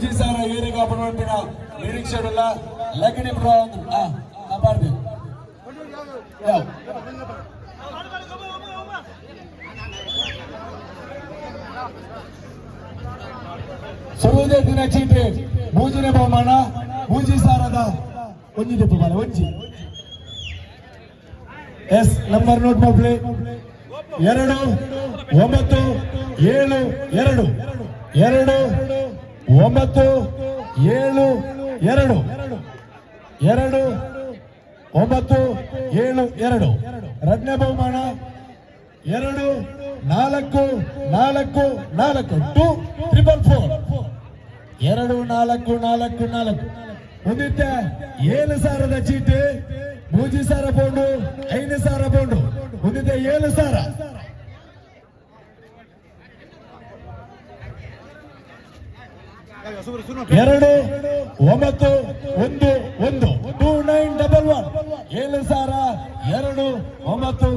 ಮೂಜಿ ಸಾರ ಏರಿಗ open ನಿರೀಕ್ಷೆಡುಲ್ಲ ಲಗ್ನಿ bro ಸುರುವುದೇ ದಿನ ಚೀಟಿ ಮೂಜಿನ ಬಹುಮಾನ ಮೂಜಿ ಸಾರದ ಒಂಜಿದೆ ಬಹುಮಾನ ಒಂಜಿ. ಎಸ್, ನಂಬರ್ ನೋಟ್ ಮಾಡ್ಲಿ ಎರಡು, ಒಂಬತ್ತು, ಏಳು, ಎರಡು. ಎರಡು. ಒಂಬತ್ತು, ಏಳು, ಎರಡು. ಎರಡು, ಒಂಬತ್ತು, ಏಳು, ಎರಡು. ಎರಡನೇ ಬಹುಮಾನ. ಎರಡು, ನಾಲ್ಕು ನಾಲ್ಕು ನಾಲ್ಕು. ಟು ಟ್ರಿಪಲ್ ಫೋರ್ ಎರಡು, ನಾಲ್ಕು ನಾಲ್ಕು ನಾಲ್ಕು. ಮುಂದಿತ್ತೆ ಏಳು ಸಾವಿರದ ಚೀಟಿ. ಮೂಜಿ ಸಾರ ಬೋಂಡು ಐದು ಸಾವಿರ ಬೋಂಡು ಮುಂದಿದೆ ಏಳು ಸಾವಿರ ಎರಡು ಒಂಬತ್ತು ಒಂದು ಒಂದು. Two nine double one. ಏಳು ಸಾವಿರ ಎರಡು ಒಂಬತ್ತು